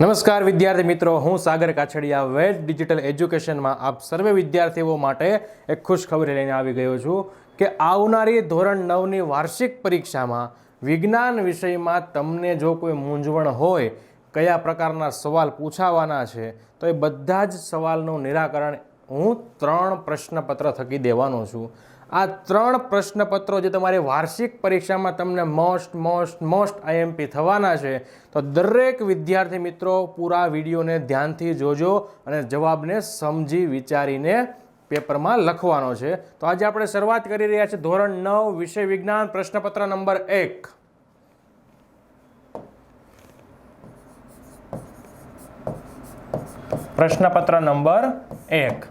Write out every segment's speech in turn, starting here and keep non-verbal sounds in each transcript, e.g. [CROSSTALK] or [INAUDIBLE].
નમસ્કાર વિદ્યાર્થી મિત્રો, હું સાગર કાછડિયા વેદ ડિજિટલ એજ્યુકેશનમાં આપ સર્વે વિદ્યાર્થીઓ માટે એક ખુશ ખબર લઈને આવી ગયો છું કે આવનારી ધોરણ નવની વાર્ષિક પરીક્ષામાં વિજ્ઞાન વિષયમાં તમને જો કોઈ મૂંઝવણ હોય, કયા પ્રકારના સવાલ પૂછાવાના છે, તો એ બધા જ સવાલનું નિરાકરણ હું ત્રણ પ્રશ્નપત્ર થકી દેવાનો છું. આ ત્રણ પ્રશ્નપત્રો જે તમારી વાર્ષિક પરીક્ષામાં તમને મોસ્ટ મોસ્ટ મોસ્ટ આઈએમપી થવાના છે, તો દરેક વિદ્યાર્થી મિત્રો પૂરા વિડીયોને ધ્યાનથી જોજો અને જવાબને સમજી વિચારીને પેપરમાં લખવાનો છે. તો આજે આપણે શરૂઆત કરી રહ્યા છીએ ધોરણ નવ, વિષય વિજ્ઞાન, પ્રશ્નપત્ર નંબર એક. પ્રશ્નપત્ર નંબર એક.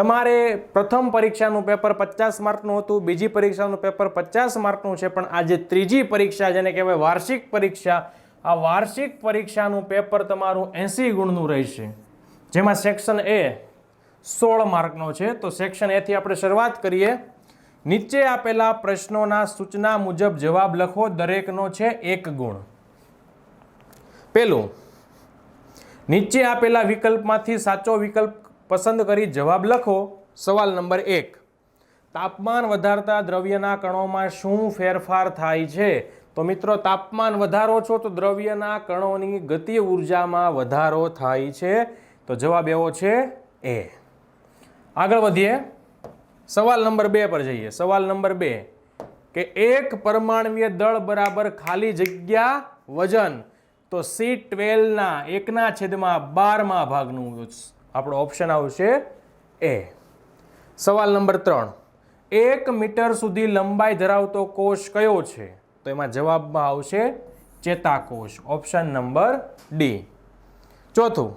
તમારે પ્રથમ પરીક્ષાનું પેપર પચાસ માર્કનું હતું, બીજી પરીક્ષાનું પેપર પચાસ માર્કનું છે, પણ આજે ત્રીજી પરીક્ષા, જેને કહેવાય વાર્ષિક પરીક્ષા, આ વાર્ષિક પરીક્ષાનું પેપર તમારું એંસી ગુણનું રહેશે. જેમાં સેક્શન એ સોળ માર્કનો છે, તો સેક્શન એથી આપણે શરૂઆત કરીએ. નીચે આપેલા પ્રશ્નોના સૂચના મુજબ જવાબ લખો, દરેકનો છે એક ગુણ. પેલું, નીચે આપેલા વિકલ્પમાંથી સાચો વિકલ્પ પસંદ કરી જવાબ લખો. સવાલ નંબર એક. તાપમાન વધારતા દ્રવ્યના કણોમાં શું ફેરફાર થાય છે? તો મિત્રો, તાપમાન વધારો છો તો દ્રવ્યના કણોની ગતિ ઉર્જામાં વધારો થાય છે. તો જવાબ એવો છે એ. આગળ વધીએ. સવાલ નંબર બે પર જઈએ. સવાલ નંબર બે. કે એક પરમાણવીય દળ બરાબર ખાલી જગ્યા વજન તો સી ટ્વેલ્વના એકના છેદમાં બારમા ભાગનું આપણો ઓપ્શન આવશે એ સવાલ નંબર ત્રણ. એક મીટર સુધી લંબાઈ ધરાવતો કોષ કયો છે? તો એમાં જવાબમાં આવશે ચેતાકોષ. ઓપ્શન નંબર ડી ચોથું.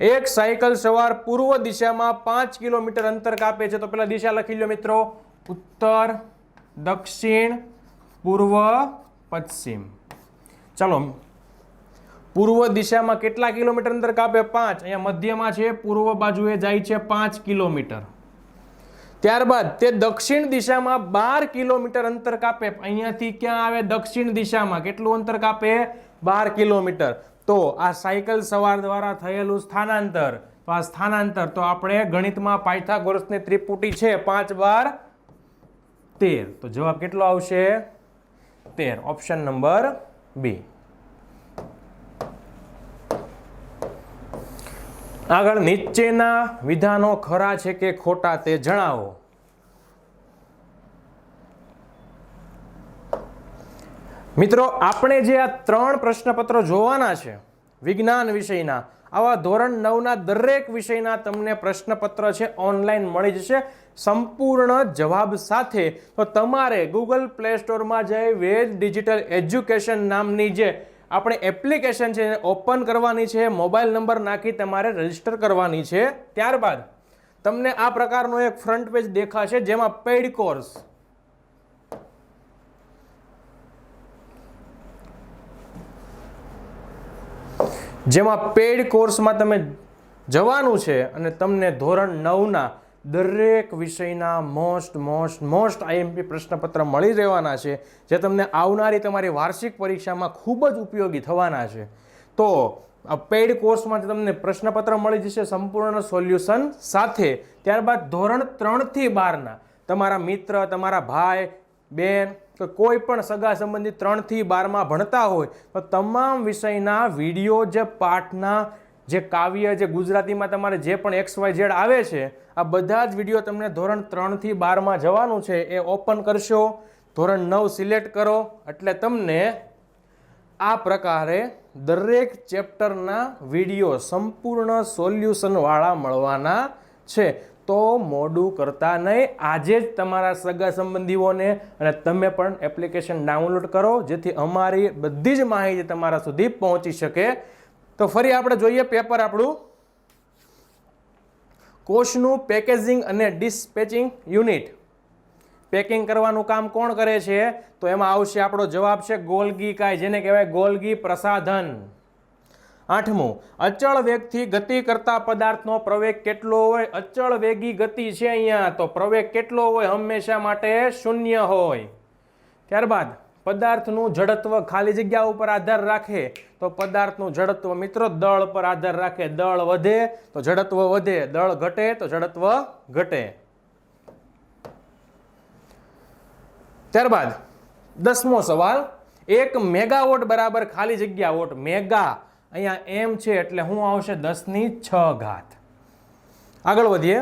એક સાયકલ સવાર પૂર્વ દિશામાં પાંચ કિલોમીટર અંતર કાપે છે. તો પેલા દિશા લખી લો મિત્રો. ઉત્તર, દક્ષિણ, પૂર્વ, પશ્ચિમ. ચલો પૂર્વ દિશામાં કેટલા કિલોમીટર અંતર કાપે? પાંચ. અહીંયા મધ્યમાં છે, પૂર્વ બાજુએ જાય છે પાંચ કિલોમીટર. ત્યારબાદ તે દક્ષિણ દિશામાં બાર કિલોમીટર અંતર કાપે. અહીંયાથી ક્યાં આવે? દક્ષિણ દિશામાં. કેટલું અંતર કાપે? બાર કિલોમીટર. તો આ સાયકલ સવાર દ્વારા થયેલું સ્થાનાંતર. તો આ સ્થાનાંતર તો આપણે ગણિતમાં પાયથાગોરસની ત્રિપુટી છે, પાંચ બાર તેર. તો જવાબ કેટલો આવશે? તેર. Option number B. આગળ નીચેના વિધાનો ખરા છે કે ખોટા તે જણાવો. મિત્રો, આપણે જે આ ત્રણ પ્રશ્નપત્રો જોવાના છે, વિજ્ઞાન વિષયના, આવા ધોરણ નવના દરેક વિષયના તમને પ્રશ્નપત્ર છે, ઓનલાઈન મળી જશે, સંપૂર્ણ જવાબ સાથે. તો તમારે ગૂગલ પ્લે સ્ટોરમાં જઈ વેદ ડિજિટલ એજ્યુકેશન નામની જે આપણે એપ્લિકેશન છે એને ઓપન કરવાની છે મોબાઈલ નંબર નાખી તમારે રજિસ્ટર કરવાની છે. ત્યારબાદ તમને આ પ્રકારનો એક ફ્રન્ટ પેજ દેખાશે, જેમાં પેઇડ કોર્સ જેમાં પેઇડ કોર્સમાં તમે જવાનું છે અને તમને ધોરણ નવના દરેક વિષયના મોસ્ટ મોસ્ટ મોસ્ટ આઈએમપી પ્રશ્નપત્ર મળી રહેવાના છે, જે તમને આવનારી તમારી વાર્ષિક પરીક્ષામાં ખૂબ જ ઉપયોગી થવાના છે. તો પેઇડ કોર્સમાં તમને પ્રશ્નપત્ર મળી જશે, સંપૂર્ણ સોલ્યુશન સાથે, ત્યારબાદ ધોરણ ત્રણથી બારના, તમારા મિત્ર, તમારા ભાઈ, બેન, કે કોઈ પણ સગા સંબંધી ત્રણથી બારમાં ભણતા હોય, તો તમામ વિષયના વીડિયો જે પાઠના જે કાવ્ય, જે ગુજરાતીમાં તમારે જે પણ એક્સ વાય ઝેડ આવે છે, આ બધા જ વીડિયો તમને ધોરણ ત્રણથી બારમાં જવાનું છે, એ ઓપન કરશો. ધોરણ નવ સિલેક્ટ કરો. એટલે તમને આ પ્રકારે દરેક ચેપ્ટરના વીડિયો સંપૂર્ણ સોલ્યુશનવાળા મળવાના છે. તો મોડું કરતા નહીં. આજે જ તમારા સગા સંબંધીઓને અને તમે પણ એપ્લિકેશન ડાઉનલોડ કરો, જેથી અમારી બધી જ માહિતી તમારા સુધી પહોંચી શકે. તો ફરી આપણે જોઈએ પેપર આપણું. કોષનું પેકેજિંગ અને ડિસ્પેચિંગ યુનિટ પેકિંગ કરવાનું કામ કોણ કરે છે? તો એમાં આવશે આપણો જવાબ છે ગોલગી કાય જેને કહેવાય ગોલગી પ્રસાધન. આઠમું, અચળ વેગથી ગતિ કરતા પદાર્થનો પ્રવેગ કેટલો હોય? અચળ વેગી ગતિ છે અહીંયા, તો પ્રવેગ કેટલો હોય? હંમેશા માટે શૂન્ય હોય. ત્યારબાદ પદાર્થનું જડત્વ ખાલી જગ્યા ઉપર આધાર રાખે, તો પદાર્થનું જડત્વ મિત્રો દળ પર આધાર રાખે. દળ વધે, તો જડત્વ વધે. દળ ઘટે, તો જડત્વ ઘટે. ત્યારબાદ, દસમો સવાલ, એક મેગાવોટ બરાબર ખાલી જગ્યા વોટ? મેગા. અહીંયા એમ છે એટલે શું આવશે દસની છ ઘાત. આગળ વધીએ.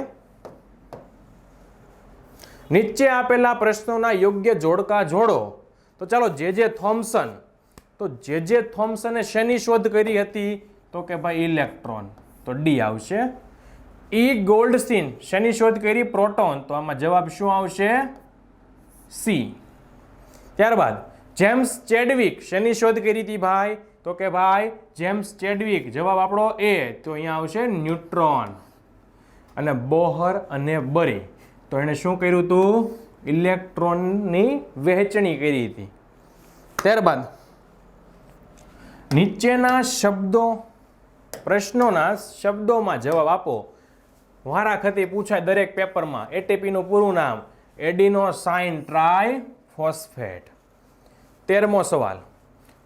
નીચે આપેલા પ્રશ્નોના યોગ્ય જોડકા જોડો. તો ચાલો જે જે થોમ્સન તો જે જે થોમ્સને શેની શોધ કરી હતી? તો કે ભાઈ ઇલેક્ટ્રોન. તો ડી આવશે. ઈ ગોલ્ડસ્ટીન, શેની શોધ કરી? પ્રોટોન. તો આમાં જવાબ શું આવશે? સી ત્યારબાદ, જેમ્સ ચેડવિક શેની શોધ કરી હતી ભાઈ? તો કે ભાઈ, જેમ્સ ચેડવિક. જવાબ આપણો એ તો અહીંયા આવશે ન્યુટ્રોન. અને બોહર અને બરી. તો એણે શું કર્યું હતું ઇલેક્ટ્રોનની વહેંચણી કરી હતી. ત્યારબાદ નીચેના શબ્દો, પ્રશ્નોના શબ્દોમાં જવાબ આપો. વારાખતી પૂછાય દરેક પેપરમાં એટીપીનું પૂરું નામ એડિનોસાઇન ટ્રાય ફોસ્ફેટ તેરમો સવાલ,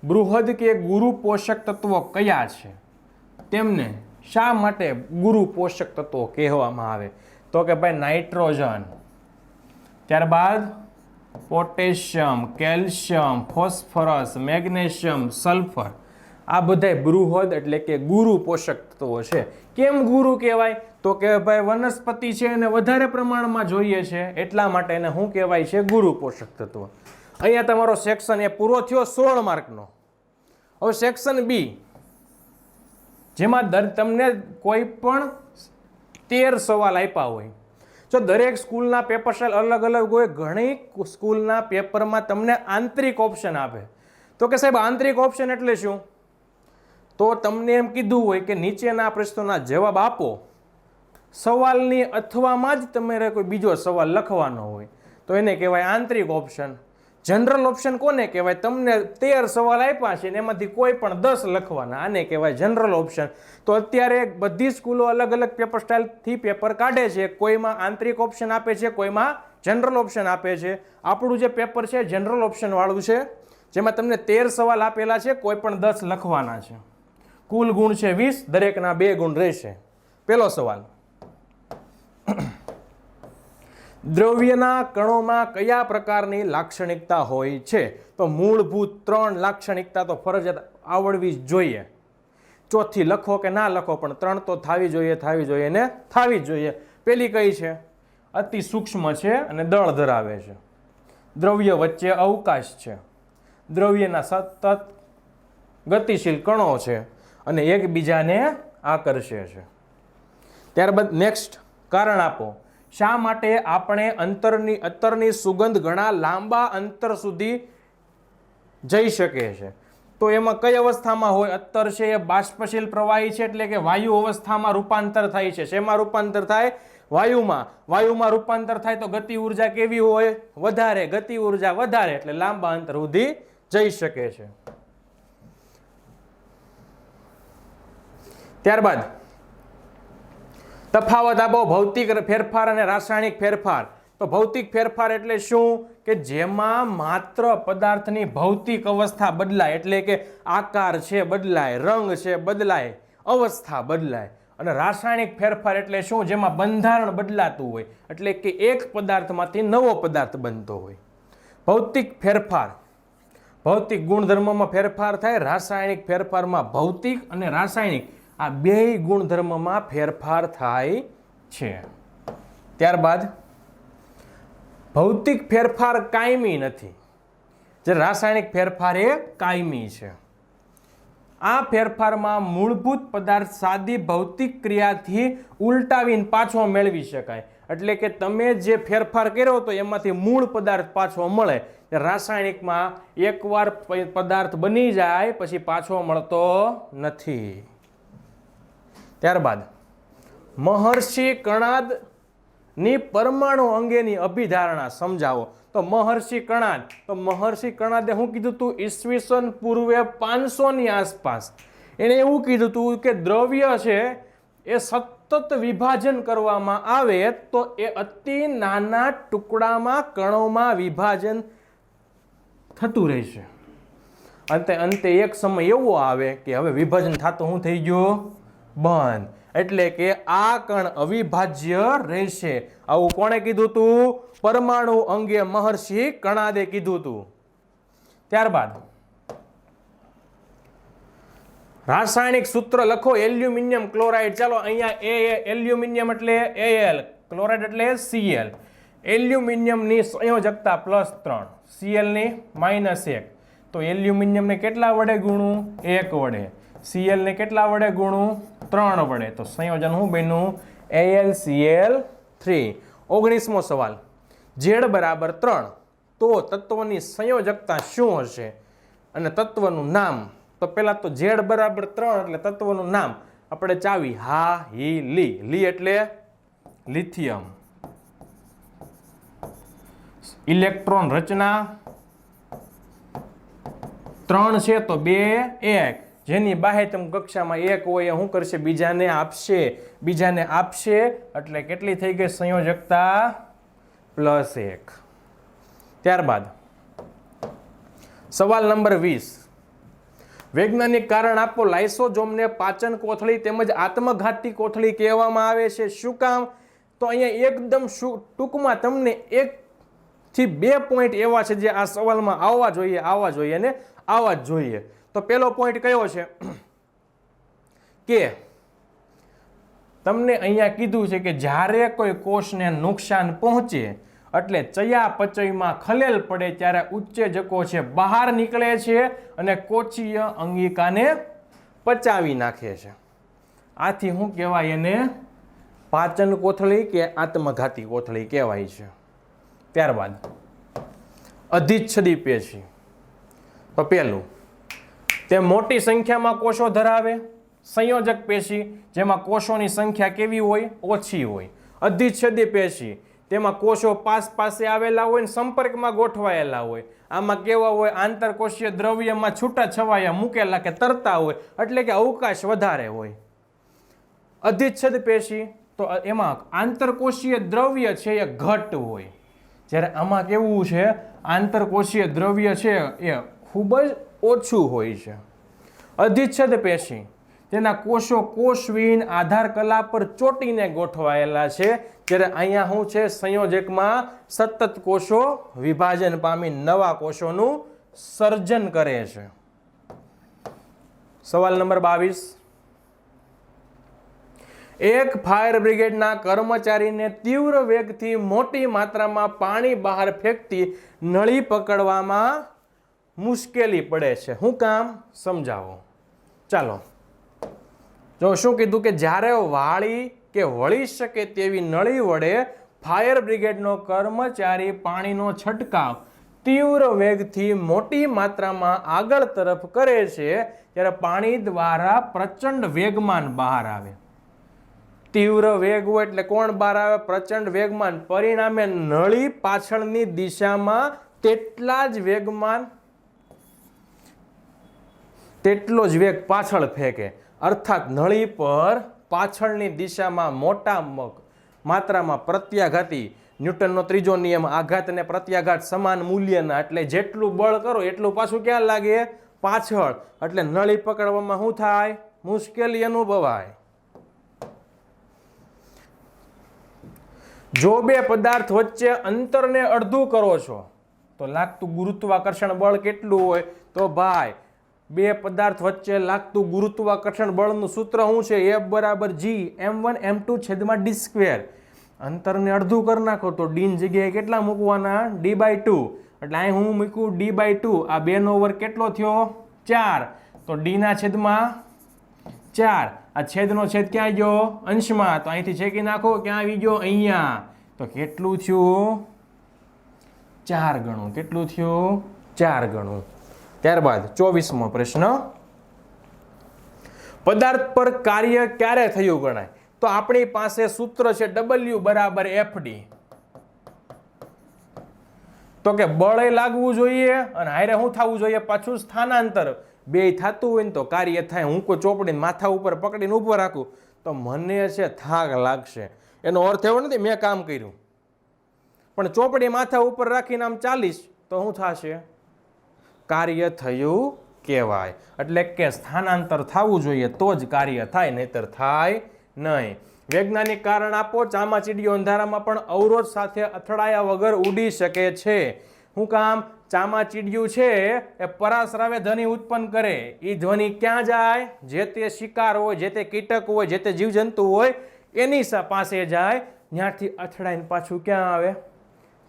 બૃહદ કે ગુરુ પોષક તત્વો કયા છે? તેમને શા માટે ગુરુ પોષક તત્વો કહેવામાં આવે? તો કે ભાઈ નાઇટ્રોજન. ત્યારબાદ potassium, calcium, phosphorus, magnesium, sulphur. આ બધાય બૃહદ એટલે કે ગુરુ પોષક તત્વો છે. કેમ ગુરુ કહેવાય? તો કે ભાઈ વનસ્પતિ છે એને વધારે પ્રમાણમાં જોઈએ છે. એટલા માટે એને શું કહેવાય છે? ગુરુ પોષક તત્વ. અહીંયા તમારો સેક્શન એ પૂરો થયો સોળ માર્કનો. હવે સેક્શન બી જેમાં દર તમને કોઈ પણ તેર સવાલ આપ્યા હોય. જો દરેક સ્કૂલના પેપર સ્ટાઇલ અલગ અલગ હોય, ઘણી સ્કૂલના પેપરમાં તમને આંતરિક ઓપ્શન આપે. તો કે સાહેબ, આંતરિક ઓપ્શન એટલે શું? તો તમને એમ કીધું હોય કે નીચેના પ્રશ્નોના જવાબ આપો. સવાલની અથવામાં જ તમારે કોઈ બીજો સવાલ લખવાનો હોય. તો એને કહેવાય આંતરિક ઓપ્શન. જનરલ ઓપ્શન કોને કહેવાય? તમને તેર સવાલ આપ્યા છે ને એમાંથી કોઈ પણ દસ લખવાના. આને કહેવાય જનરલ ઓપ્શન તો અત્યારે બધી સ્કૂલો અલગ અલગ પેપર સ્ટાઇલથી પેપર કાઢે છે. કોઈમાં આંતરિક ઓપ્શન આપે છે, કોઈમાં જનરલ ઓપ્શન આપે છે. આપણું જે પેપર છે જનરલ ઓપ્શનવાળું છે, જેમાં તમને તેર સવાલ આપેલા છે, કોઈ પણ દસ લખવાના છે. કુલ ગુણ છે વીસ, દરેકના બે ગુણ રહેશે. પહેલો સવાલ. દ્રવ્યના કણોમાં કયા પ્રકારની લાક્ષણિકતા હોય છે? તો મૂળભૂત ત્રણ લાક્ષણિકતા તો ફરજિયાત આવડવી જ જોઈએ. ચોથી લખો કે ના લખો, પણ ત્રણ તો થાવી જોઈએ થાવી જોઈએ ને થાવી જ જોઈએ. પેલી કઈ છે? અતિ સૂક્ષ્મ છે અને દળ ધરાવે છે. દ્રવ્ય વચ્ચે અવકાશ છે. દ્રવ્યના સતત ગતિશીલ કણો છે અને એકબીજાને આકર્ષે છે. ત્યારબાદ નેક્સ્ટ, કારણ આપો. શા માટે આપણે અંતરની, અત્તરની સુગંધ ઘણા લાંબા અંતર સુધી જઈ શકે છે? તો એમાં કઈ અવસ્થામાં હોય? અત્તર છે એ બાષ્પશીલ પ્રવાહી છે, એટલે કે વાયુ અવસ્થામાં રૂપાંતર થાય છે. શેમાં રૂપાંતર થાય? વાયુમાં. વાયુમાં રૂપાંતર થાય તો ગતિ ઊર્જા કેવી હોય? વધારે. ગતિ ઊર્જા વધારે, એટલે લાંબા અંતર સુધી જઈ શકે છે. ત્યારબાદ તફાવત આપો ભૌતિક ફેરફાર અને રાસાયણિક ફેરફાર. તો ભૌતિક ફેરફાર એટલે શું? કે જેમાં માત્ર પદાર્થની ભૌતિક અવસ્થા બદલાય, એટલે કે આકાર છે બદલાય, રંગ છે બદલાય, અવસ્થા બદલાય. અને રાસાયણિક ફેરફાર એટલે શું? જેમાં બંધારણ બદલાતું હોય, એટલે કે એક પદાર્થમાંથી નવો પદાર્થ બનતો હોય. ભૌતિક ફેરફાર. ભૌતિક ગુણધર્મમાં ફેરફાર થાય, રાસાયણિક ફેરફારમાં ભૌતિક અને રાસાયણિક. આ બેય ગુણધર્મમાં ફેરફાર થાય છે. ત્યારબાદ, ભૌતિક ફેરફાર કાયમી નથી. જે રાસાયણિક ફેરફાર એ કાયમી છે. આ ફેરફારમાં મૂળભૂત પદાર્થ સાદી ભૌતિક ક્રિયાથી ઉલટાવીને પાછો મેળવી શકાય. એટલે કે તમે જે ફેરફાર કર્યો હતો એમાંથી મૂળ પદાર્થ પાછો મળે. રાસાયણિકમાં એકવાર પદાર્થ બની જાય, પછી પાછો મળતો નથી. ત્યારબાદ મહર્ષિ કણાદની પરમાણુ અંગેની અભિધારણા સમજાવો. તો મહર્ષિ કણાદ, તો મહર્ષિ કણાદે શું કીધું હતું ઈસવીસન પૂર્વે પાંચસોની આસપાસ. એણે એવું કીધું હતું કે દ્રવ્ય છે એ સતત વિભાજન કરવામાં આવે તો એ અતિ નાના ટુકડામાં, કણોમાં વિભાજન થતું રહેશે. અંતે અંતે એક સમય એવો આવે કે હવે વિભાજન થતું શું થઈ ગયું? બંધ. એટલે કે આ કણ અવિભાજ્ય રહેશે. આવું કોણે કીધું તું? પરમાણુ અંગે મહર્ષિ કણાદે કીધું તું. ત્યારબાદ, રાસાયણિક સૂત્ર લખો, એલ્યુમિનિયમ ક્લોરાઇડ. ચાલો અહીંયા એ એલ્યુમિનિયમ એટલે એલ. ક્લોરાઇડ એટલે સીએલ એલ્યુમિનિયમની સંયોજકતા પ્લસ ત્રણ. સીએલની માઇનસ એક. તો એલ્યુમિનિયમને કેટલા વડે ગુણું એક વડે. સીએલને કેટલા વડે ગુણું ત્રણ વડે. તો સંયોજન શું બન્યું? એલ સીએલ થ્રી ઓગણીસમો સવાલ. ઝેડ બરાબર ત્રણ. તો તત્વની સંયોજકતા શું હશે? અને તત્વનું નામ. તો પહેલાં તો ઝેડ બરાબર ત્રણ એટલે તત્વનું નામ. આપણે ચાવી હા, હી, લી. લી એટલે લિથિયમ. ઇલેક્ટ્રોન રચના ત્રણ છે તો બે, એક. જેની બાહ્યતમ કક્ષામાં એક હોય એ શું કરશે? બીજાને આપશે. બીજાને આપશે. એટલે કેટલી થઈ ગઈ? સંયોજકતા પ્લસ એક. ત્યારબાદ સવાલ નંબર વીસ. વૈજ્ઞાનિક કારણ આપો લાઇસોજોમને પાચન કોથળી તેમજ આત્મઘાતી કોથળી કહેવામાં આવે છે. શું કામ? તો અહીંયા એકદમ શું ટૂંકમાં તમને એક થી બે પોઈન્ટ એવા છે જે આ સવાલમાં આવવા જોઈએ આવવા જોઈએ ને આવવા જ જોઈએ. તો પહેલો પોઈન્ટ કયો છે? કે તમને અહીંયા કીધું છે કે જ્યારે કોઈ કોષને નુકસાન પહોંચે, એટલે ચયાપચયમાં ખલેલ પડે ત્યારે ઉત્તેજકો છે બહાર નીકળે છે અને કોચીય અંગિકાને પચાવી નાખે છે. આથી શું કહેવાય એને? પાચન કોથળી કે આત્મઘાતી કોથળી કહેવાય છે. ત્યારબાદ અધિચ્છદી પેશી તો પહેલું તે મોટી સંખ્યામાં કોષો ધરાવે, સંયોજક પેશી, જેમાં કોષોની સંખ્યા કેવી હોય, ઓછી હોય. અધિચ્છદી પેશી, તેમાં કોષો પાસ પાસે આવેલા હોય ને સંપર્કમાં ગોઠવાયેલા હોય. આમાં કેવા હોય, આંતરકોષીય દ્રવ્યમાં છૂટા છવાયા મૂકેલા કે તરતા હોય, એટલે કે અવકાશ વધારે હોય. અધિચ્છદ પેશી, તો એમાં આંતરકોષીય દ્રવ્ય છે એ ઘટ હોય. જ્યારે આમાં કેવું છે, આંતરકોષીય દ્રવ્ય છે એ ખૂબ જ ઓછું હોય છે. અધિચ્છદ પેશી તેના કોષો કોષવિહીન આધાર કલા પર ચોટીને ગોઠવાયેલા છે જ્યારે અહીંયા શું છે? સંયોજકમાં સતત કોષો વિભાજન પામી નવા કોષોનું સર્જન કરે છે. સવાલ નંબર બાવીસ. એક ફાયર બ્રિગેડના કર્મચારીને તીવ્ર વેગથી મોટી માત્રામાં પાણી બહાર ફેંકતી નળી પકડવામાં મુશ્કેલી પડે છે. શું કામ સમજાવો. ચાલો. જો શું કીધું કે જ્યારે વાળી કે વળી શકે તેવી નળી વડે ફાયર બ્રિગેડનો કર્મચારી પાણીનો છંટકાવ તીવ્ર વેગથી મોટી માત્રામાં આગળ તરફ કરે છે, ત્યારે પાણી દ્વારા પ્રચંડ વેગમાન બહાર આવે. તીવ્ર વેગ હોય એટલે કોણ બહાર આવે? પ્રચંડ વેગમાન. પરિણામે નળી પાછળની દિશામાં તેટલા જ વેગમાન તેટલો જ વેગ પાછળ ફેંકે. અર્થાત નળી પર પાછળની દિશામાં મોટા માત્રામાં પ્રત્યાઘાતી ન્યૂટનનો ત્રીજો નિયમ, આઘાત અને પ્રત્યાઘાત સમાન મૂલ્યના. એટલે જેટલું બળ કરો એટલું પાછું ક્યાં લાગે? પાછળ. એટલે નળી પકડવામાં શું થાય? મુશ્કેલી અનુભવાય. જો બે પદાર્થ વચ્ચે અંતરને અડધું કરો છો, તો લાગતું ગુરુત્વાકર્ષણ બળ કેટલું હોય? તો ભાઈ બે પદાર્થ વચ્ચે લાગતું ગુરુત્વાકર્ષણ બળનું સૂત્ર શું છે? એફ બરાબર G M one M two છેદમાં ડી સ્ક્વેર અંતરને અડધું કરી નાખો તો ડીન જગ્યાએ કેટલા મૂકવાના? ડી બાય ટુ એટલે અહીં હું મૂકું ડી બાય ટુ આ બેનો ઓવર કેટલો થયો? ચાર. તો ડીના છેદમાં ચાર. આ છેદનો છેદ ક્યાં ગયો? અંશમાં. તો અહીંથી છેકી નાખો. ક્યાં આવી ગયો? અહીંયા. તો કેટલું થયું? ચાર ગણું. કેટલું થયું? ચાર ગણું. ત્યારબાદ ચોવીસમો પ્રશ્ન. પદાર્થ પર કાર્ય ક્યારે થયું ગણાય? તો આપણી પાસે સૂત્ર છે ડબલ્યુ બરાબર એફડી તો કે બળે લાગવું જોઈએ અને હારે શું થવું જોઈએ? પાછું સ્થાનાંતર. બે થતું હોય ને તો કાર્ય થાય. હું કોઈ ચોપડીને માથા ઉપર પકડીને ઊભો રાખું, તો મને છે થાક લાગશે. એનો અર્થ એવો નથી, મેં કામ કર્યું. પણ ચોપડી માથા ઉપર રાખીને આમ ચાલીશ, તો શું થશે? કાર્ય થયું કહેવાય. એટલે કે સ્થાનાંતર થવું જોઈએ તો જ કાર્ય થાય, નહીતર થાય નહીં. વૈજ્ઞાનિક કારણ આપો ચામાચીડીઓ અંધારામાં પણ અવરોધ સાથે અથડાયા વગર ઉડી શકે છે. શું કામ ચામાચીડિયું છે એ પરાશ્રાવે ધ્વનિ ઉત્પન્ન કરે. એ ધ્વનિ ક્યાં જાય? જે તે શિકાર હોય, જે તે કીટક હોય, જે તે જીવજંતુ હોય, એની પાસે જાય. ત્યાંથી અથડાઈને પાછું ક્યાં આવે?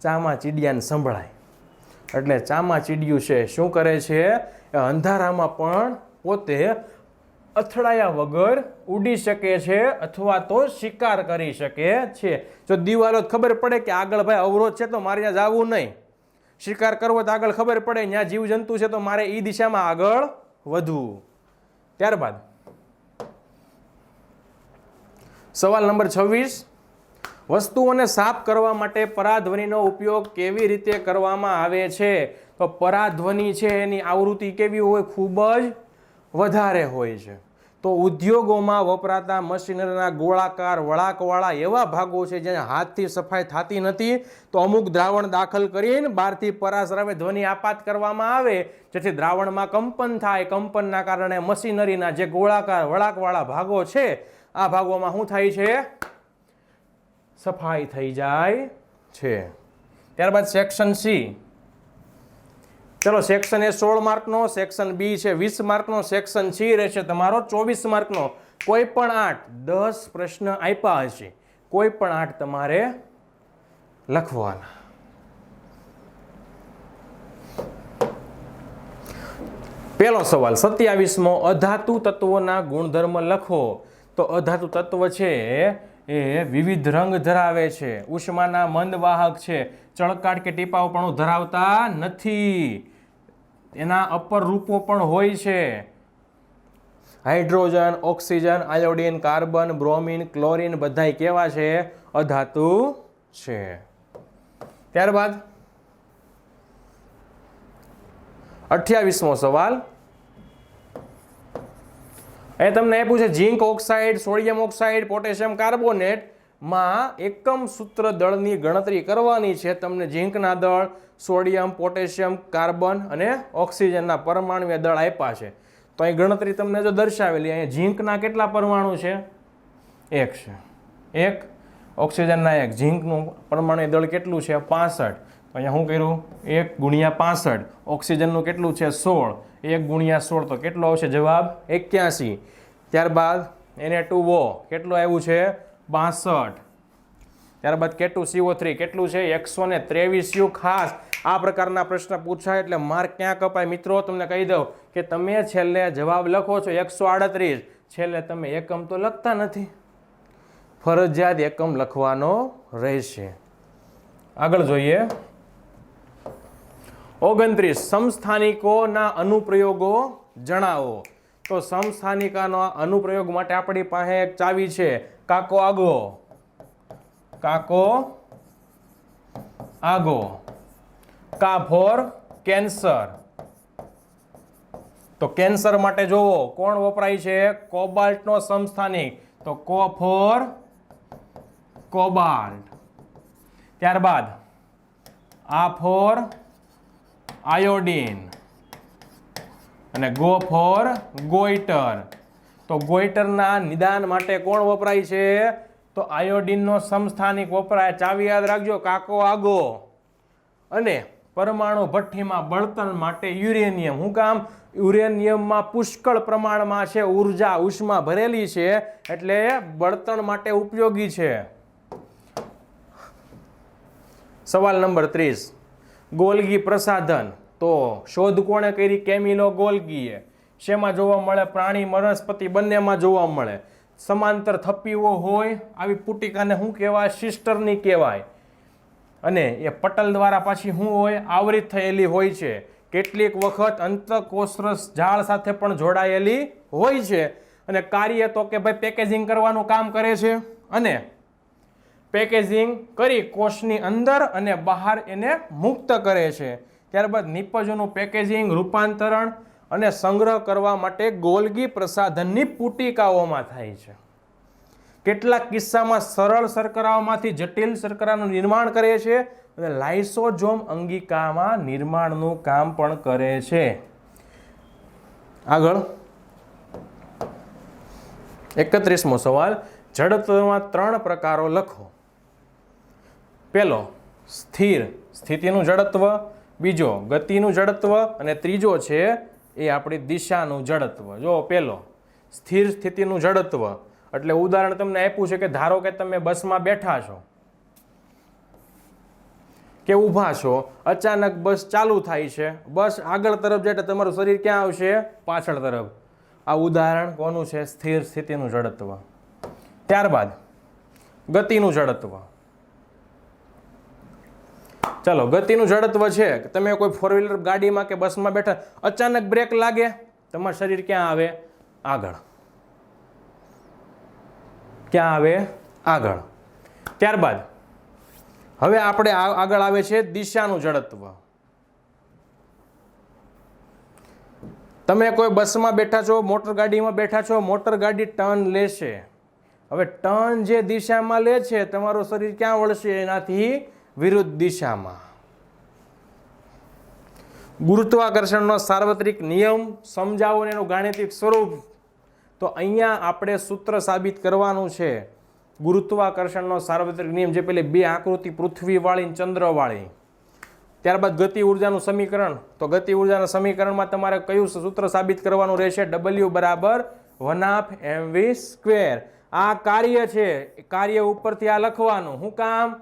ચામાચીડિયાને સંભળાય. એટલે ચામાચીડિયું છે. શું કરે છે? અંધારામાં પણ પોતે અથડાયા વગર ઉડી શકે છે અથવા તો શિકાર કરી શકે છે. જો દિવાલો ખબર પડે કે આગળ ભાઈ અવરોધ છે તો મારે ત્યાં જવું નહીં. શિકાર કરવો તો આગળ ખબર પડે ત્યાં જીવજંતુ છે તો મારે એ દિશામાં આગળ વધવું. ત્યારબાદ. સવાલ નંબર છવ્વીસ. વસ્તુઓને સાફ કરવા માટે પરાધ્વનિનો ઉપયોગ કેવી રીતે કરવામાં આવે છે? તો પરાધ્વનિ છે એની આવૃત્તિ કેવી હોય? ખૂબ જ વધારે હોય છે. તો ઉદ્યોગોમાં વપરાતા મશીનરીના ગોળાકાર, વળાકવાળા એવા ભાગો છે જ્યાં હાથથી સફાઈ થતી નથી, તો અમુક દ્રાવણ દાખલ કરીને બહારથી પરાશ્રાવે ધ્વનિ આપાત કરવામાં આવે, જેથી દ્રાવણમાં કંપન થાય. કંપનના કારણે મશીનરીના જે ગોળાકાર, વળાકવાળા ભાગો છે, આ ભાગોમાં શું થાય છે? સફાઈ થઈ જાય છે. ત્યારબાદ સેક્શન સી ચલો સેક્શન એ સોળ માર્કનો સેક્શન બી છે વીસ માર્કનો સેક્શન સી રહેશે તમારો, ચોવીસ માર્કનો. કોઈ પણ આઠ, દસ પ્રશ્ન આપ્યા હશે. કોઈ પણ આઠ તમારે લખવાના. પહેલો સવાલ, સત્યાવીસમો, અધાતુ તત્વોના ગુણધર્મ લખો. તો અધાતુ તત્વ છે એ વિવિધ રંગ ધરાવે છે. ઉષ્માના મંદ વાહક છે. ચળકાટ કે ટીપાઓપણું ધરાવતા નથી. એના અપર રૂપો પણ હોય છે. Hydrogen, oxygen, iodine, carbon, bromine, chlorine બધાય કેવા છે? અધાતુ છે. ત્યારબાદ અઠ્યાવીસમો સવાલ. એ તમને આપ્યું છે, zinc oxide, sodium oxide, potassium કાર્બોનેટમાં એકમ સૂત્ર દળની ગણતરી કરવાની છે. તમને ઝીંકના દળ, સોડિયમ, પોટેશિયમ, કાર્બન અને ઓક્સિજનના પરમાણુય દળ આપ્યા છે. તો અહીં ગણતરી તમને જો દર્શાવેલી, અહીંયા ઝીંકના કેટલા પરમાણુ છે? એક છે. એક, ઓક્સિજનના એક. ઝીંકનું પરમાણુ દળ કેટલું છે? પાસઠ. તો અહીંયા શું કર્યું? એક ગુણ્યા પાસઠ. ઓક્સિજનનું કેટલું છે? સોળ. એક ગુણ્યા સોળ તો કેટલો આવશે? જવાબ એક્યાસી. ત્યારબાદ એને ટુ વો કેટલું આવ્યું છે? બાસઠ. ત્યારબાદ કેટલું? સીઓ થ્રી કેટલું છે? એકસો ને ત્રેવીસ. યુ ખાસ? આ પ્રકારના પ્રશ્ન પૂછાય એટલે માર્ક ક્યાં કપાય? મિત્રો, તમને કહી દઉં કે તમે છેલ્લે જવાબ લખો છો એકસો આડત્રીસ. છેલ્લે તમે એકમ તો લખતા નથી. ફરજિયાત એકમ લખવાનો રહેશે. આગળ જોઈએ. ઓગણત્રીસ સમસ્થાનિકોના અનુપ્રયોગો જણાવો. તો સમસ્થાનિકાનો અનુપ્રયોગ માટે આપણી પાસે એક ચાવી છે. કાકો આગો. કાકો આગો. કા ફોર કેન્સર. તો કેન્સર માટે જોવો, કોણ વપરાય છે? કોબાલ્ટનો સમસ્થાનિક તો કો ફોર કોબાલ્ટ. ત્યારબાદ, આ ફોર આયોડીન. અને ગો ફોર ગોઈટર. તો ગોઈટરના નિદાન માટે કોણ વપરાય છે? તો આયોડીનનો સમસ્થાનિક વપરાય. ચાવી યાદ રાખજો, કાકો આગો. અને પરમાણુ ભઠ્ઠીમાં બળતણ માટે યુરેનિયમ. હું કામ? યુરેનિયમમાં પુષ્કળ પ્રમાણમાં છે, ઊર્જા, ઉષ્મા ભરેલી છે, એટલે બળતણ માટે ઉપયોગી છે. સવાલ નંબર ત્રીસ. ગોલગી પ્રસાધન. તો શોધ કોણે કરી? કેમિલો ગોલગીએ. શેમાં જોવા મળે? પ્રાણી, વનસ્પતિ બંનેમાં જોવા મળે. સમાંતર થપ્પીઓ હોય, આવી પુટિકાને શું કહેવાય? સિસ્ટરની કહેવાય. અને એ પટલ દ્વારા પાછી શું હોય? આવરિત થયેલી હોય છે. કેટલીક વખત અંતકોષરસ ઝાડ સાથે પણ જોડાયેલી હોય છે. અને કાર્ય તો કે ભાઈ પેકેજિંગ કરવાનું કામ કરે છે. અને પેકેજિંગ કરી કોષની અંદર અને બહાર એને મુક્ત કરે છે. ત્યારબાદ નિપજોનું પેકેજિંગ, રૂપાંતરણ અને સંગ્રહ કરવા માટે ગોલગી પ્રસાધનની પુટિકાઓમાં થાય છે. કેટલાક કિસ્સામાં સરળ શર્કરાઓમાંથી જટિલ શર્કરાનું નિર્માણ કરે છે અને લાઇસોજોમ અંગિકામાં નિર્માણનું કામ પણ કરે છે. આગળ. એકત્રીસમો સવાલ. જડત્વમાં ત્રણ પ્રકારો લખો. પહેલો, સ્થિર, સ્થિતિનું જડત્વ. બીજો, ગતિનું જડત્વ. અને ત્રીજો છે એ આપણી દિશાનું જડત્વ. જો, પહેલો, સ્થિર સ્થિતિનું જડત્વ. એટલે ઉદાહરણ તમને આપ્યું છે કે ધારો કે તમે બસમાં બેઠા છો કે ઊભા છો, અચાનક બસ ચાલુ થાય છે. બસ આગળ તરફ જાય તમારું શરીર ક્યાં આવશે? પાછળ તરફ. આ ઉદાહરણ કોનું છે? સ્થિર સ્થિતિનું જડત્વ. ત્યારબાદ, ગતિનું જડત્વ. ચાલો, ગતિનું જડત્વ છે. કે તમે કોઈ ફોર વ્હીલર ગાડીમાં કે બસમાં બેઠા, અચાનક બ્રેક લાગે, તમારું શરીર ક્યાં આવે? આગળ. ક્યાં આવે? આગળ. ત્યારબાદ, હવે આપણે આગળ આવે છે દિશાનું જડત્વ. તમે કોઈ બસમાં બેઠા છો, મોટર ગાડીમાં બેઠા છો, મોટર ગાડી ટર્ન લેશે. હવે ટર્ન જે દિશામાં લે છે, તમારું શરીર ક્યાં વળશે? એનાથી વિરુદ્ધ દિશામાં. ગુરુત્વાકર્ષણનો સાર્વત્રિક નિયમ સમજાવો એનું ગાણિતિક સ્વરૂપ. તો અહીંયા આપણે સૂત્ર સાબિત કરવાનું છે. ગુરુત્વાકર્ષણનો સાર્વત્રિક નિયમ જે પેલી બે આકૃતિ, પૃથ્વીવાળી ચંદ્રવાળી. ત્યારબાદ ગતિ ઉર્જાનું સમીકરણ. તો ગતિ ઉર્જાના સમીકરણમાં તમારે કયું સૂત્ર સાબિત કરવાનું રહેશે? ડબલ્યુ બરાબર one half M V square આ કાર્ય છે. કાર્ય ઉપરથી આ લખવાનું. હું કામ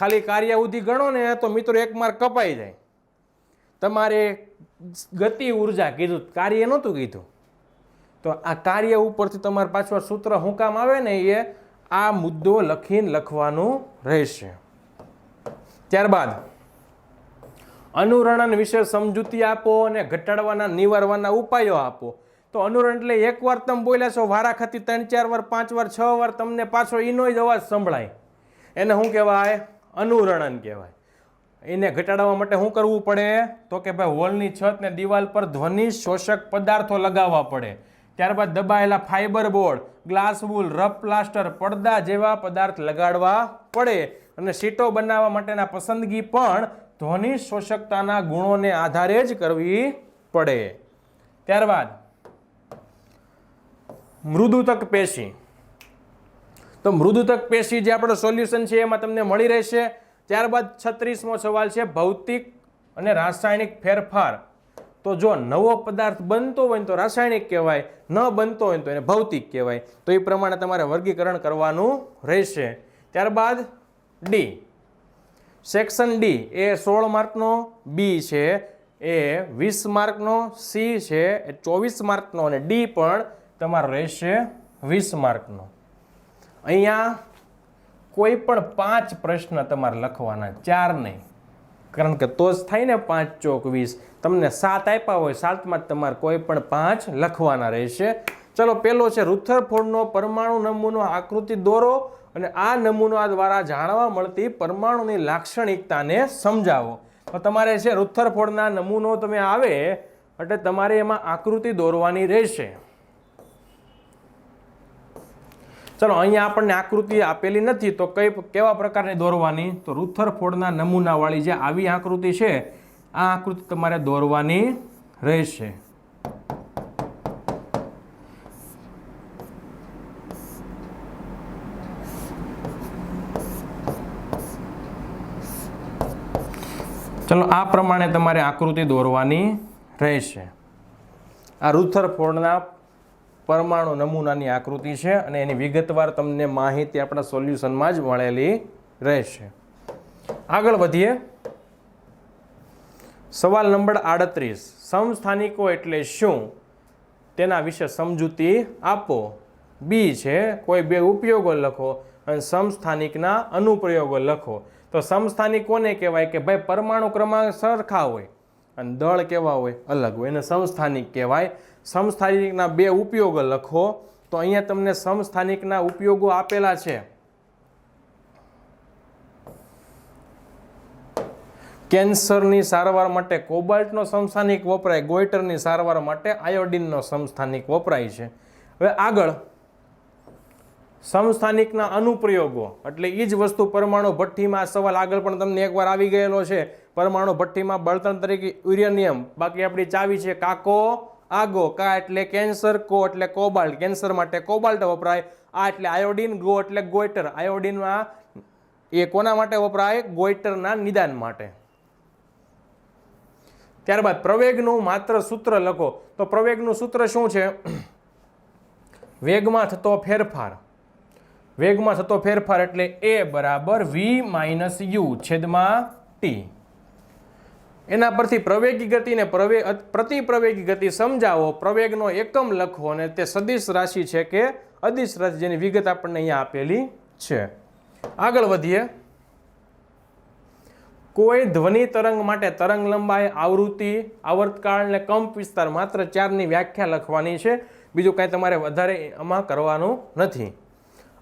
ખાલી કાર્ય સુધી ગણો ને તો મિત્રો એક માર્ક કપાઈ જાય. તમારે ગતિ ઊર્જા કીધું, કાર્ય નહોતું કીધું. તો આ કાર્ય ઉપરથી તમારે પાછળ સૂત્ર શું કામ આવે ને એ આ મુદ્દો લખીને લખવાનું રહેશે. ત્યારબાદ, અનુરણન વિશે સમજૂતી આપો અને ઘટાડવાના, નિવારવાના ઉપાયો આપો. તો અનુરણ એટલે એકવાર તમે બોલ્યા છો વારાખતી ત્રણ ચાર વાર, પાંચ વાર, છ વાર તમને પાછો એનો જ અવાજ સંભળાય. એને શું કહેવાય? અનુરણન કહેવાય. એને ઘટાડવા માટે શું કરવું પડે? તો કે ભાઈ હોલની છત ને દિવાલ પર ધ્વનિ શોષક પદાર્થો લગાવવા પડે. ત્યારબાદ દબાયેલા fibre board glass wool rough plaster પડદા જેવા પદાર્થ લગાડવા પડે. અને સીટો બનાવવા માટેના પસંદગી પણ ધ્વનિ શોષકતાના ગુણોને આધારે જ કરવી પડે. ત્યારબાદ, મૃદુતક પેશી. તો મૃદુતક પેશી જે આપણો સોલ્યુશન છે એમાં તમને મળી રહેશે. ત્યારબાદ છત્રીસમો સવાલ છે ભૌતિક અને રાસાયણિક ફેરફાર. તો જો નવો પદાર્થ બનતો હોય તો રાસાયણિક કહેવાય, ન બનતો હોય તો એને ભૌતિક કહેવાય. તો એ પ્રમાણે તમારે વર્ગીકરણ કરવાનું રહેશે. ત્યારબાદ ડી સેક્શન ડી એ સોળ માર્કનો બી છે એ વીસ માર્કનો સી છે એ ચોવીસ માર્કનો અને ડી પણ તમારો રહેશે વીસ માર્કનો. અહીંયા કોઈ પણ પાંચ પ્રશ્ન તમારે લખવાના, ચાર નહીં. કારણ કે તો જ થાય ને પાંચ ચોક વીસ. તમને સાત આપ્યા હોય, સાતમાં તમારે કોઈ પણ પાંચ લખવાના રહેશે. ચલો, પેલો છે રુથરફોર્ડનો પરમાણુ નમૂનો આકૃતિ દોરો અને આ નમૂના દ્વારા જાણવા મળતી પરમાણુની લાક્ષણિકતાને સમજાવો. તો તમારે છે રુથરફોર્ડના નમૂનો તમે આવે, એટલે તમારે એમાં આકૃતિ દોરવાની રહેશે. ચલો, અહીંયા આપણને આકૃતિ આપેલી નથી, તો કઈ કેવા પ્રકારની દોરવાની? તો રૂથરફોડના નમૂનાવાળી જે આવી આકૃતિ છે, આ આકૃતિ તમારે દોરવાની રહેશે. ચલો, આ પ્રમાણે તમારે આકૃતિ દોરવાની રહેશે. આ રુથરફોર્ડના પરમાણુ નમૂનાની આકૃતિ છે અને એની વિગતવાર તમને માહિતી આપણા સોલ્યુશનમાં જ મળેલી રહેશે. આગળ વધીએ. સવાલ નંબર આડત્રીસ. સમસ્થાનિકો એટલે શું? તેના વિશે સમજૂતી આપો. બી છે, કોઈ બે ઉપયોગો લખો અને સમસ્થાનિકના અનુપ્રયોગો લખો. તો સમસ્થાનિક કોને કહેવાય કે ભાઈ પરમાણુ ક્રમાંક સરખા હોય. અને દળ કેવા હોય અલગ હોય. એને સમસ્થાનિક કહેવાય. સમસ્થાનિકના બે ઉપયોગો લખો. તો અહીંયા તમને સમસ્થાનિકના ઉપયોગો આપેલા છે. કેન્સરની સારવાર માટે કોબાલ્ટનો સમસ્થાનિક વપરાય. ગોઈટરની સારવાર માટે આયોડિનનો સમસ્થાનિક વપરાય છે. હવે આગળ. સમસ્થાનિકના અનુપ્રયોગો. એટલે એ જ વસ્તુ પરમાણુ ભઠ્ઠીમાં સવાલ આગળ પણ તમને એકવાર આવી ગયેલો છે. પરમાણુ ભઠ્ઠીમાં બળતણ તરીકે યુરેનિયમ. બાકી આપણી ચાવી છે કાકો, આગો, કા એટલે કેન્સર, કો એટલે કોબાલ્ટ. કેન્સર માટે કોબાલ્ટ વપરાય. આ એટલે આયોડિન, ગો એટલે ગોઈટર આયોડિનમાં એ કોના માટે વપરાય? ગોઈટરના નિદાન માટે. ત્યારબાદ પ્રવેગનું માત્ર સૂત્ર લખો. તો પ્રવેગનું સૂત્ર શું છે? [CLEARS THROAT] વેગમાં થતો ફેરફાર. વેગમાં થતો ફેરફાર એટલે એ બરાબર વી માઇનસ યુ છેદમાં ટી. એના પરથી પ્રવેગી ગતિને પ્રવે પ્રતિપ્રવેગી ગતિ સમજાવો. પ્રવેગનો એકમ લખો અને તે સદિશ રાશિ છે કે અદિશ રાશિ જેની વિગત આપણને અહીંયા આપેલી છે. આગળ વધીએ. કોઈ ધ્વનિ તરંગ માટે તરંગ લંબાઈ, આવૃત્તિ, આવર્તકાળ અને કંપ વિસ્તાર માત્ર ચારની વ્યાખ્યા લખવાની છે. બીજું કાંઈ તમારે વધારે આમાં કરવાનું નથી.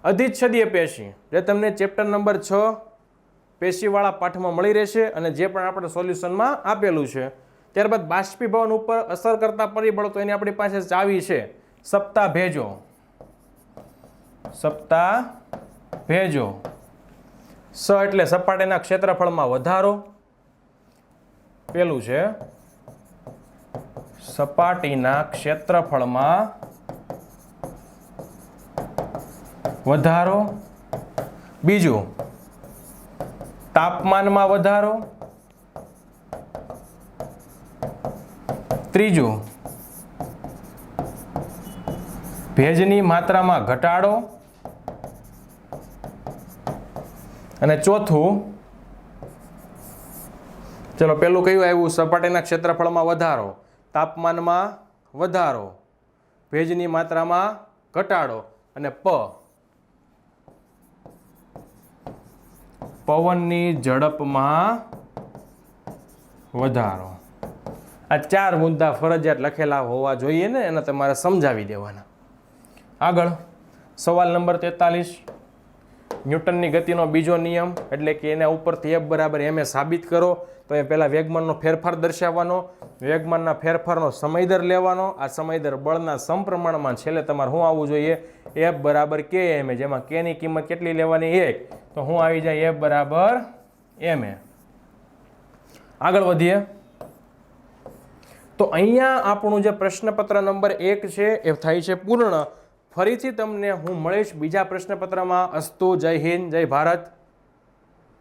અધિચ્છદીય પેશી. જે તમને ચેપ્ટર નંબર છ પેશીવાળા પાઠમાં મળી રહેશે અને જે પણ આપણે સોલ્યુશનમાં આપેલું છે, ત્યારબાદ બાષ્પીભવન ઉપર અસર કરતા પરિબળો તો એની આપણી પાસે ચાવી છે. સપ્તાહ ભેજો. સપ્તાહ ભેજો. સ એટલે સપાટીના ક્ષેત્રફળમાં વધારો. પેલું છે, સપાટીના ક્ષેત્રફળમાં વધારો. બીજું તાપમાનમાં વધારો. ત્રીજું, ભેજની માત્રામાં ઘટાડો. અને ચોથું, ચલો પેલું કયું આવ્યું? સપાટીના ક્ષેત્રફળમાં વધારો. તાપમાનમાં વધારો. ભેજની માત્રામાં ઘટાડો. અને પ પવનની ઝડપમાં વધારો. આ ચાર મુદ્દા ફરજિયાત લખેલા હોવા જોઈએ ને, એને તમારે સમજાવી દેવાના. આગળ, સવાલ નંબર તેતાલીસ. ન્યૂટનની ગતિનો બીજો નિયમ, એટલે કે એના ઉપરથી એફ બરાબર એમ એ સાબિત કરો, તો એ પહેલાં વેગમાનનો ફેરફાર દર્શાવવાનો, વેગમાનના ફેરફારનો સમયદર લેવાનો, આ સમયદર બળના સમપ્રમાણમાં છેલ્લે તમારે શું આવવું જોઈએ? એફ બરાબર કે એમ એ જેમાં કેની કિંમત કેટલી લેવાની? એક. તો હું આવી જાય? એફ બરાબર એમ એ આગળ વધીએ. તો અહીંયા આપણું જે પ્રશ્નપત્ર નંબર એક છે, એ થાય છે પૂર્ણ. ફરીથી તમને હું મળીશ બીજા પ્રશ્નપત્રમાં. અસ્તુ જય હિન્દ જય ભારત.